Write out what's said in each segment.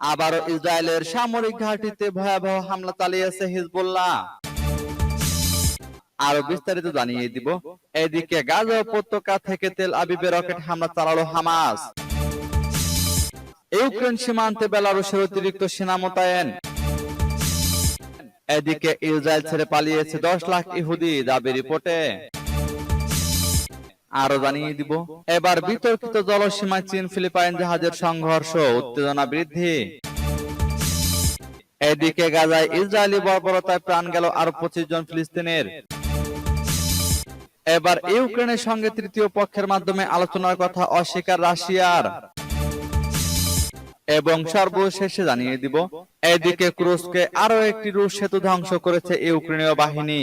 আবারও ইসরায়েলের সামরিক ঘাঁটিতে ভয়াবহ হামলা চালিয়েছে হিজবুল্লাহ। আরও বিস্তারিত জানিয়ে দিব। এদিকে গাজা উপত্যকা থেকে তেল আবিবে রকেট হামলা চালালো হামাস। ইউক্রেন সীমান্তে বেলারুশের অতিরিক্ত সেনা মোতায়েন। এদিকে ইসরায়েল ছেড়ে পালিয়েছে দশ লাখ ইহুদি, দাবি রিপোর্টে। আরও জানিয়ে দিব। এবার বিতর্কিত জলসীমায় চীন, ফিলিপাইন জাহাজের সংঘর্ষ, উত্তেজনা বৃদ্ধি। এদিকে গাজায় ইসরায়েলি বর্বরতায় প্রাণ গেল আরও পঁচিশ জন ফিলিস্তিনের। এবার ইউক্রেনের সঙ্গে তৃতীয় পক্ষের মাধ্যমে আলোচনার কথা অস্বীকার রাশিয়ার। এবং সর্বশেষে জানিয়ে দিব, এদিকে ক্রুশকে আরও একটি রুশ সেতু ধ্বংস করেছে ইউক্রেনীয় বাহিনী।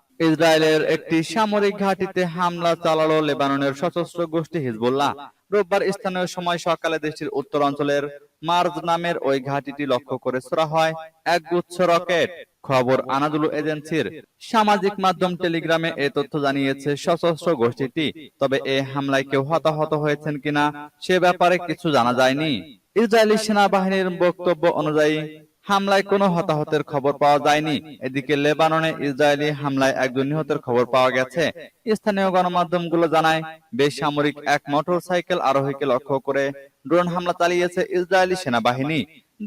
ইসরায়েলের একটি সামরিক ঘাঁটিতে হামলা চালালো লেবাননের সশস্ত্র গোষ্ঠী হিজবুল্লাহ। রোববার স্থানীয় সময় সকালে দেশটির উত্তর অঞ্চলের মার্জ নামের ওই ঘাঁটিটি লক্ষ্য করে ছোড়া হয়। এক গুচ্ছ রকেট। খবর আনাদুলু এজেন্সির। সামাজিক মাধ্যম টেলিগ্রামে এ তথ্য জানিয়েছে সশস্ত্র গোষ্ঠীটি। তবে এই হামলায় কেউ হতাহত হয়েছেন কিনা সে ব্যাপারে কিছু জানা যায়নি। ইসরায়েলি সেনাবাহিনীর বক্তব্য অনুযায়ী হামলায় কোনো হতাহতের খবর পাওয়া যায়নি। এদিকে লেবাননে ইসরায়েলি হামলায় একজন নিহতের খবর পাওয়া গেছে। স্থানীয় গণমাধ্যমগুলো জানায় বেসামরিক এক মোটর সাইকেল আরোহীকে লক্ষ্য করে ড্রোন হামলা চালিয়েছে ইসরায়েলি সেনাবাহিনী।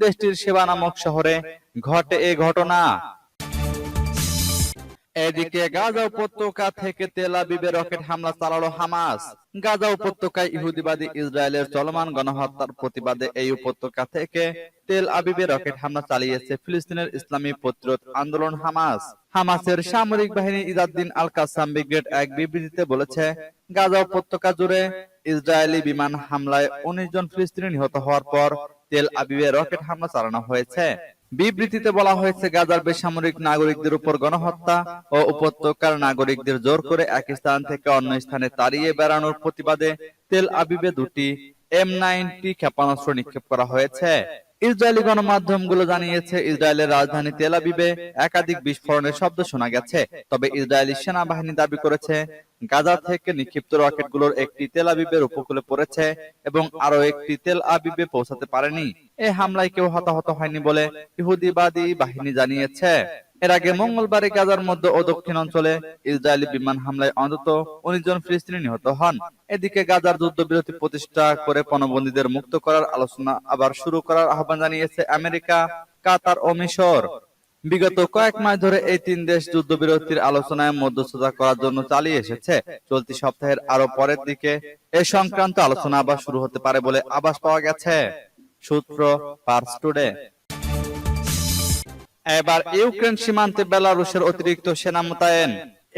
দেশটির সেবা নামক শহরে ঘটে এ ঘটনা। এদিকে গাজা উপত্যকা থেকে তেল আবিবে রকেট হামলা চালালো হামাস। গাজা উপত্যকায় ইহুদিবাদী ইসরায়েলের চলমান গণহত্যার প্রতিবাদে এই উপত্যকা থেকে তেল আবিবে রকেট হামলা চালিয়েছে ফিলিস্তিনের ইসলামী প্রতিরোধ আন্দোলন হামাস। হামাসের সামরিক বাহিনী ইজাদ্দিন আল কাসাম ব্রিগেড এক বিবৃতিতে বলেছে গাজা উপত্যকা জুড়ে ইসরায়েলি বিমান হামলায় উনিশ জন ফিলিস্তিনি নিহত হওয়ার পর তেল আবিবে রকেট হামলা চালানো হয়েছে। বিবৃতিতে বলা হয়েছে, গাজার বেসামরিক নাগরিকদের উপর গণহত্যা ও উপত্যকার নাগরিকদের জোর করে এক স্থান থেকে অন্য স্থানে তাড়িয়ে বেড়ানোর প্রতিবাদে তেল আবিবে দুটি এম নাইনটি ক্ষেপণাস্ত্র নিক্ষেপ করা হয়েছে। ইসরায়েলি গণমাধ্যমগুলো জানিয়েছে, ইসরায়েলের রাজধানী তেল আবিবে একাধিক বিস্ফোরণের শব্দ শোনা গেছে। তবে ইসরায়েলি সেনাবাহিনী দাবি করেছে, গাজা থেকে নিক্ষিপ্ত রকেটগুলোর একটি তেল আবিবের উপকূলে পড়েছে এবং আরও একটি তেল আবিবে পৌঁছাতে পারেনি। এ হামলায় কেউ হতাহত হয়নি বলে ইহুদিবাদী বাহিনী জানিয়েছে। এর আগে মঙ্গলবারে গাজার মধ্য ও দক্ষিণ অঞ্চলে ইসরায়েলি বিমান হামলায় অন্তত উনিশ জন ফিলিস্তিনি নিহত হন। এদিকে গাজার যুদ্ধবিরতি প্রতিষ্ঠা করে পণবন্দীদের মুক্ত করার আলোচনা আবার শুরু করার আহ্বান জানিয়েছে আমেরিকা, কাতার ও মিশর। বিগত কয়েক মাস ধরে এই তিন দেশ যুদ্ধবিরতির আলোচনায় মধ্যস্থতা করার জন্য চালিয়ে এসেছে। চলতি সপ্তাহের আরও পরের দিকে এ সংক্রান্ত আলোচনা আবার শুরু হতে পারে বলে আভাস পাওয়া গেছে। সূত্র পার্স টুডে। এবার ইউক্রেন সীমান্তে বেলারুশের অতিরিক্ত সেনা মোতায়েন।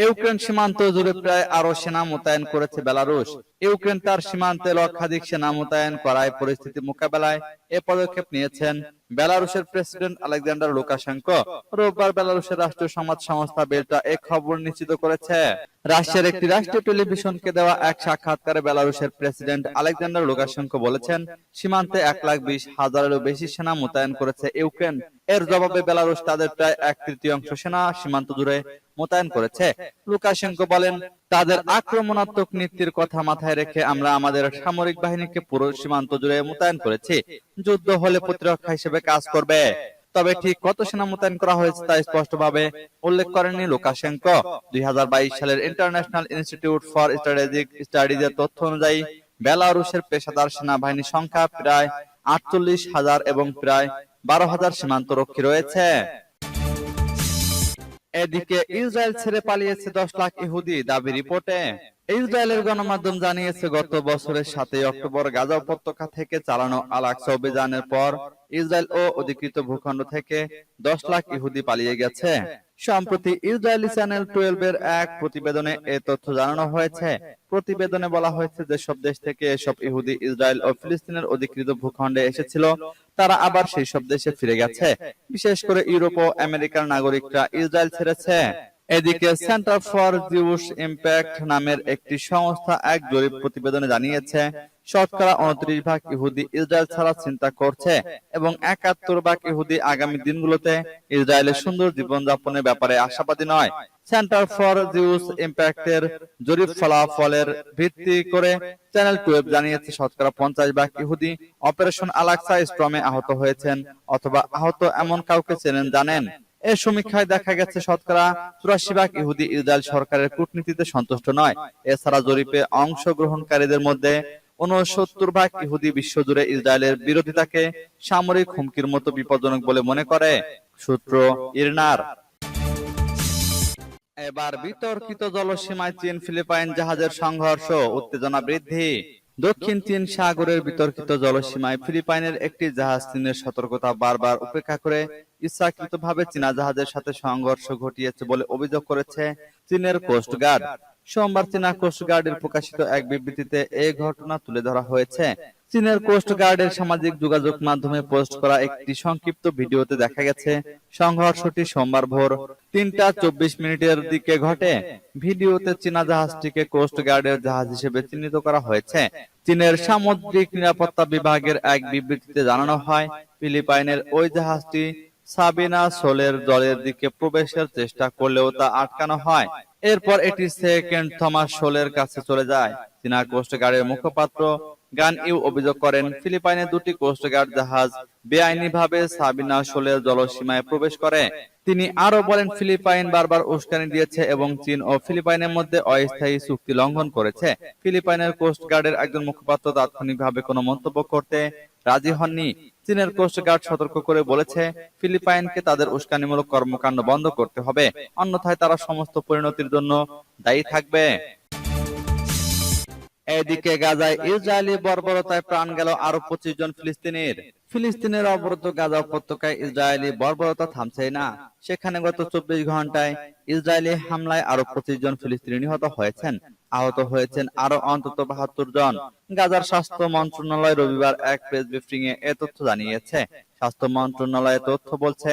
ইউক্রেন সীমান্ত জুড়ে প্রায় আরও সেনা মোতায়েন করেছে বেলারুশ। ইউক্রেন তার সীমান্তে লক্ষাধিক সেনা মোতায়েন করায় পরিস্থিতি মোকাবেলায় এ পদক্ষেপ নিয়েছেন বেলারুশের প্রেসিডেন্ট আলেকজান্ডার লুকাশেঙ্কো। রোববার বেলারুশের রাষ্ট্রীয় সমাজ সংস্থা বেলটা এ খবর নিশ্চিত করেছে। রাশিয়ার একটি রাষ্ট্রীয় টেলিভিশনকে দেওয়া এক সাক্ষাৎকারে বেলারুশের প্রেসিডেন্ট আলেকজান্ডার লুকাশেঙ্কো বলেছেন, সীমান্তে এক লাখ বিশ হাজারেরও বেশি সেনা মোতায়েন করেছে ইউক্রেন। এর জবাবে বেলারুশ তাদের প্রায় এক তৃতীয়াংশ সেনা সীমান্ত জুড়ে মোতায়েন করেছে। লুকাশেঙ্কো বলেন তাদের আক্রমণাত্মক নীতির কথা মাথায় রেখে আমরা আমাদের সামরিক বাহিনীকে পুরো সীমান্ত জুড়ে মোতায়েন করেছি। যুদ্ধ হলে প্রতিরক্ষা হিসেবে কাজ করবে। তবে ঠিক কত সেনা মোতায়েন করা হয়েছে তা স্পষ্টভাবে উল্লেখ করেননি লুকাশেঙ্কো। দুই সালের ইন্টারন্যাশনাল ইনস্টিটিউট ফর স্ট্র্যাটেজিক স্টাডিজের তথ্য অনুযায়ী বেলারুশের পেশাদার সেনাবাহিনীর সংখ্যা প্রায় আটচল্লিশ হাজার এবং প্রায় বারো হাজার সীমান্ত রক্ষী রয়েছে। এদিকে ইসরায়েল ছেড়ে পালিয়েছে দশ লাখ ইহুদি দাবি রিপোর্টে। ইসরায়েলের গণমাধ্যম জানিয়েছে, গত বছরের সাতই অক্টোবর গাজা উপত্যকা থেকে চালানো আলাক্সা অভিযানের পর ইসরায়েল ও অধিকৃত ভূখণ্ড থেকে দশ লাখ ইহুদি পালিয়ে গেছে। সম্প্রতি ইসরায়েলি চ্যানেল টুয়েলভ এর এক প্রতিবেদনে এ তথ্য জানানো হয়েছে। প্রতিবেদনে বলা হয়েছে যে সব দেশ থেকে এসব ইহুদি ইসরায়েল ও ফিলিস্তিনের অধিকৃত ভূখণ্ডে এসেছিল, তারা আবার সেই সব দেশে ফিরে গেছে। বিশেষ করে ইউরোপ ও আমেরিকার নাগরিকরা ইসরায়েল ছেড়েছে। এদিকে সেন্টার ফর জিউস ইম্প্যাক্ট নামের একটি সংস্থা এক জরিপ প্রতিবেদনে জানিয়েছে শতকরা উনত্রিশ ভাগ ইহুদি ইসরায়েল ছাড়া চিন্তা করছে এবং একাত্তর ভাগ ইহুদি আগামী দিনগুলোতে ইসরায়েলের সুন্দর জীবনযাপনের ব্যাপারে আশাবাদী নয়। সেন্টার ফর জিউস ইম্প্যাক্টের জরিপ ফলাফলের ভিত্তি করে চ্যানেল টুয়েলভ জানিয়েছে শতকরা পঞ্চাশ ভাগ ইহুদি অপারেশন আলাক্সা স্ট্রমে আহত হয়েছেন অথবা আহত এমন কাউকে চেনেন জানেন? এ সমীক্ষায় দেখা গেছে শতকরা চুরাশি ভাগ ইহুদি ইসরায়েল সরকারের কূটনীতিতে সন্তুষ্ট নয়। এছাড়া জরিপে অংশগ্রহণকারীদের মধ্যে উনসত্তর ভাগ ইহুদি বিশ্বজুড়ে ইসরায়েলের বিরোধিতাকে সামরিক হুমকির মতো বিপজ্জনক বলে মনে করে সূত্র ইরনার। এবার বিতর্কিত জলসীমায় চীন ফিলিপাইন জাহাজের সংঘর্ষ উত্তেজনা বৃদ্ধি। দক্ষিণ চীন সাগরের বিতর্কিত জলসীমায় ফিলিপাইনের একটি জাহাজ চীনের সতর্কতা বারবার উপেক্ষা করে ইচ্ছাকৃতভাবে চীনা জাহাজের সাথে সংঘর্ষ ঘটিয়েছে বলে অভিযোগ করেছে চীনের কোস্টগার্ড সোমবার চীনা কোস্টগার্ডের প্রকাশিত এক বিবৃতিতে এই ঘটনা তুলে ধরা হয়েছে। চীনের কোস্টগার্ডের সামাজিক যোগাযোগ মাধ্যমে পোস্ট করা একটি সংক্ষিপ্ত ভিডিওতে দেখা গেছে, সংঘর্ষটি সোমবার ভোর তিনটা চব্বিশ মিনিটের দিকে ঘটে। ভিডিওতে চীনা জাহাজটিকে কোস্টগার্ডের জাহাজ হিসেবে চিহ্নিত করা হয়েছে। চীনের সামুদ্রিক নিরাপত্তা বিভাগের এক বিবৃতিতে জানানো হয়, ফিলিপাইনের ওই জাহাজটি সাবিনা সোলের দলের দিকে প্রবেশের চেষ্টা করলেও তা আটকানো হয়। এরপর এটি সেকেন্ড থমাস সোলের কাছে চলে যায়। চীনা কোস্টগার্ডের মুখপাত্র গান ইউ অভিযোগ করেন ফিলিপাইনের দুটি কোস্টগার্ড জাহাজ বেআইনিভাবে সাবিনা শোলের জলসীমায় প্রবেশ করে। তিনি আরও বলেন, ফিলিপাইন বারবার উস্কানি দিয়েছে এবং চীন ও ফিলিপাইনের মধ্যে অস্থায়ী চুক্তি লঙ্ঘন করেছে। ফিলিপাইনের কোস্টগার্ডের একজন মুখপাত্র তাৎক্ষণিকভাবে কোনো মন্তব্য করতে রাজি হননি। চীনের কোস্টগার্ড সতর্ক করে বলেছে, ফিলিপাইনকে তাদের উস্কানিমূলক কর্মকাণ্ড বন্ধ করতে হবে, অন্যথায় তারা সমস্ত পরিণতির জন্য দায়ী থাকবে। এদিকে গাজায় ইসরায়েলি বর্বরতায় প্রাণ গেল আরও পঁচিশ জন ফিলিস্তিনির। ফিলিস্তিনের। অবরুদ্ধ গাজা উপত্যকায় ইসরায়েলি বর্বরতা থামছেই না। সেখানে গত চব্বিশ ঘন্টায় ইসরায়েলি হামলায় আরও পঁচিশ জন ফিলিস্তিনি নিহত হয়েছেন। আহত হয়েছেন আরও অন্তত বাহাত্তর জন। গাজার স্বাস্থ্য মন্ত্রণালয় রবিবার এক প্রেস ব্রিফিং এ এ তথ্য জানিয়েছে। স্বাস্থ্য মন্ত্রণালয়ের তথ্য বলছে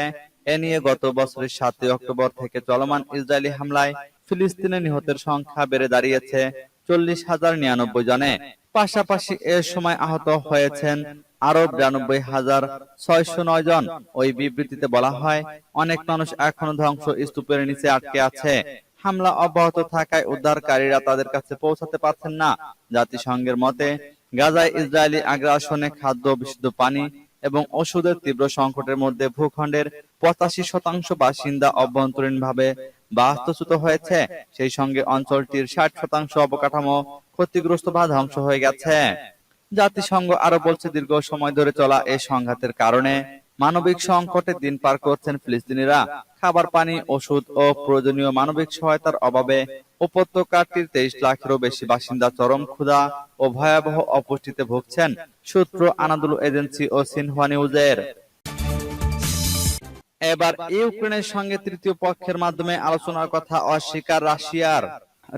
এ নিয়ে গত বছরের সাতই অক্টোবর থেকে চলমান ইসরায়েলি হামলায় ফিলিস্তিনে নিহতের সংখ্যা বেড়ে দাঁড়িয়েছে। চল্লিশ হাজার নিরানব্বই জনে। পাশাপাশি এ সময় আহত হয়েছেন আরও বিরানব্বই হাজার ছয়শো নয় জন। ওই বিবৃতিতে বলা হয়, অনেক মানুষ এখনও ধ্বংস স্তূপের নিচে আটকে আছে। হামলা অব্যাহত থাকায় উদ্ধারকারীরা তাদের কাছে পৌঁছাতে পারছেন না। জাতিসংঘের মতে, গাজায় ইসরায়েলি আগ্রাসনে খাদ্য, বিশুদ্ধ পানি এবং ওষুধের তীব্র সংকটের মধ্যে ভূখণ্ডের পঁচাশি শতাংশ বাসিন্দা অভ্যন্তরীণভাবে বাস্তুচ্যুত হয়েছে। সেই সঙ্গে অঞ্চলটির ষাট শতাংশ অবকাঠামো ক্ষতিগ্রস্ত বা ধ্বংস হয়ে গেছে। জাতিসংঘ আরও বলছে, দীর্ঘ সময় ধরে চলা এই সংঘাতের কারণে মানবিক সংকটে দিন পার করছেন ফিলিস্তিনিরা। খাবার, পানি, ওষুধ ও প্রয়োজনীয় মানবিক সহায়তার অভাবে উপত্যকাটির তেইশ লাখেরও বেশি বাসিন্দা চরম ক্ষুধা ও ভয়াবহ অপুষ্টিতে ভুগছেন সূত্র আনাদুল এজেন্সি ও সিনহুয়া নিউজের। এবার ইউক্রেনের সঙ্গে তৃতীয় পক্ষের মাধ্যমে আলোচনার কথা অস্বীকার রাশিয়ার।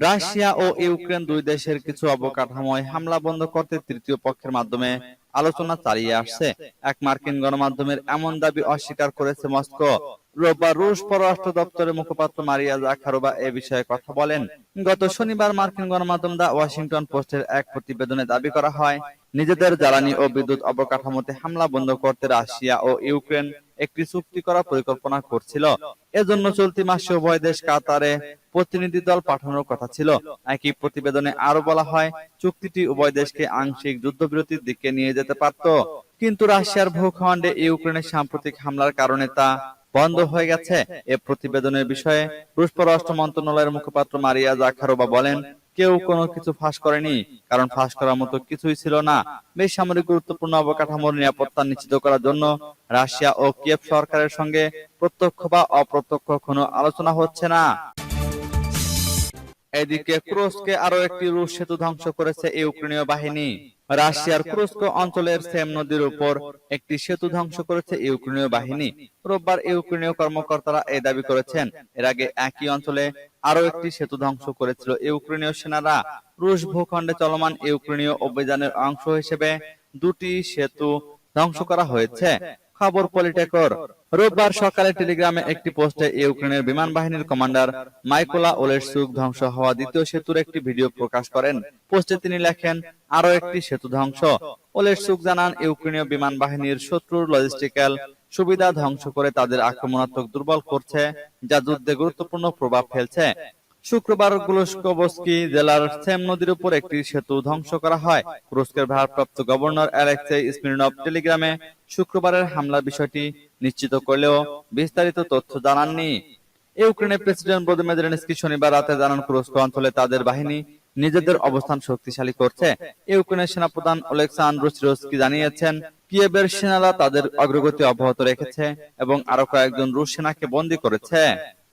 রাশিয়া ও ইউক্রেন দুই দেশের কিছু অবকাঠামোয় হামলা বন্ধ করতে তৃতীয় পক্ষের মাধ্যমে আলোচনা চালিয়ে আসছে। এক মার্কিন গণমাধ্যমের এমন দাবি অস্বীকার করেছে মস্কো। রোববার রুশ পররাষ্ট্র দপ্তরের মুখপাত্র মারিয়া জাখারোবা এ বিষয়ে কথা বলেন। গত শনিবার মার্কিন গণমাধ্যম দা ওয়াশিংটন পোস্টের এক প্রতিবেদনে দাবি করা হয়, নিজেদের জ্বালানি ও বিদ্যুৎ অবকাঠামোতে হামলা বন্ধ করতে রাশিয়া ও ইউক্রেন একটি চুক্তি করার পরিকল্পনা করছিল। এজন্য চলতি মাসে উভয় দেশ কাতারে প্রতিনিধি দল পাঠানোর কথা ছিল। একই প্রতিবেদনে আরও বলা হয়, চুক্তিটি উভয় দেশকে আংশিক যুদ্ধবিরতির দিকে নিয়ে যেতে পারত। কিন্তু রাশিয়ার ভূখণ্ডে ইউক্রেনের সাম্প্রতিক হামলার কারণে তা বন্ধ হয়ে গেছে। এ প্রতিবেদনের বিষয়ে রুশ মন্ত্রণালয়ের মুখপাত্র মারিয়া জাখারোবা বলেন, কেউ কোনো কিছু ফাঁস করেনি, কারণ ফাঁস করার মতো কিছুই ছিল না। বেসামরিক গুরুত্বপূর্ণ অবকাঠামোর নিরাপত্তা নিশ্চিত করার জন্য রাশিয়া ও কিয়েভ সরকারের সঙ্গে প্রত্যক্ষ বা অপ্রত্যক্ষ কোনো আলোচনা হচ্ছে না। এদিকে ক্রোসকে আরও একটি রুশ সেতু ধ্বংস করেছে ইউক্রেনীয় বাহিনী। রাশিয়ার ক্রুস্ক অঞ্চলের সেম নদীর উপর একটি সেতু ধ্বংস করেছে ইউক্রেনীয় বাহিনী। রোববার ইউক্রেনীয় কর্মকর্তারা এই দাবি করেছেন। এর আগে একই অঞ্চলে আরও একটি সেতু ধ্বংস করেছিল। ইউক্রেনীয় সেনারা রুশ ভূখণ্ডে চলমান ইউক্রেনীয় অভিযানের অংশ হিসেবে দুটি সেতু ধ্বংস করা হয়েছে। খবর পলিটেকর। রোববার সকালে টেলিগ্রামে একটি পোস্টে ইউক্রেনের বিমান বাহিনীর কমান্ডার মাইকোলা ওলেরসুক ধ্বংস হওয়া দ্বিতীয় সেতুর একটি ভিডিও প্রকাশ করেন। পোস্টে তিনি লেখেন, আরও একটি সেতু ধ্বংস। ওলেরসুক জানান, ইউক্রেনীয় বিমান বাহিনীর শত্রুর লজিস্টিক্যাল সুবিধা ধ্বংস করে তাদের আক্রমণাত্মক দুর্বল করছে, যা যুদ্ধে গুরুত্বপূর্ণ প্রভাব ফেলছে। শুক্রবার গ্লুস্কোবস্কি জেলার সেম নদীর উপর একটি সেতু ধ্বংস করা হয়। তুরস্কের ভারপ্রাপ্ত গভর্নর স্মিরনভ টেলিগ্রামে শুক্রবারের হামলার বিষয়টি নিশ্চিত করলেও বিস্তারিত তথ্য জানাননি। ইউক্রেনের প্রেসিডেন্ট ভলোদিমির শনিবার রাতে জানান, তুরস্ক অঞ্চলে তাদের বাহিনী নিজেদের অবস্থান শক্তিশালী করছে। ইউক্রেনের সেনাপ্রধান ওলেক্সান্দ্র সিরোস্কি জানিয়েছেন, কিয়েভের সেনারা তাদের অগ্রগতি অব্যাহত রেখেছে এবং আরও কয়েকজন রুশ সেনাকে বন্দী করেছে।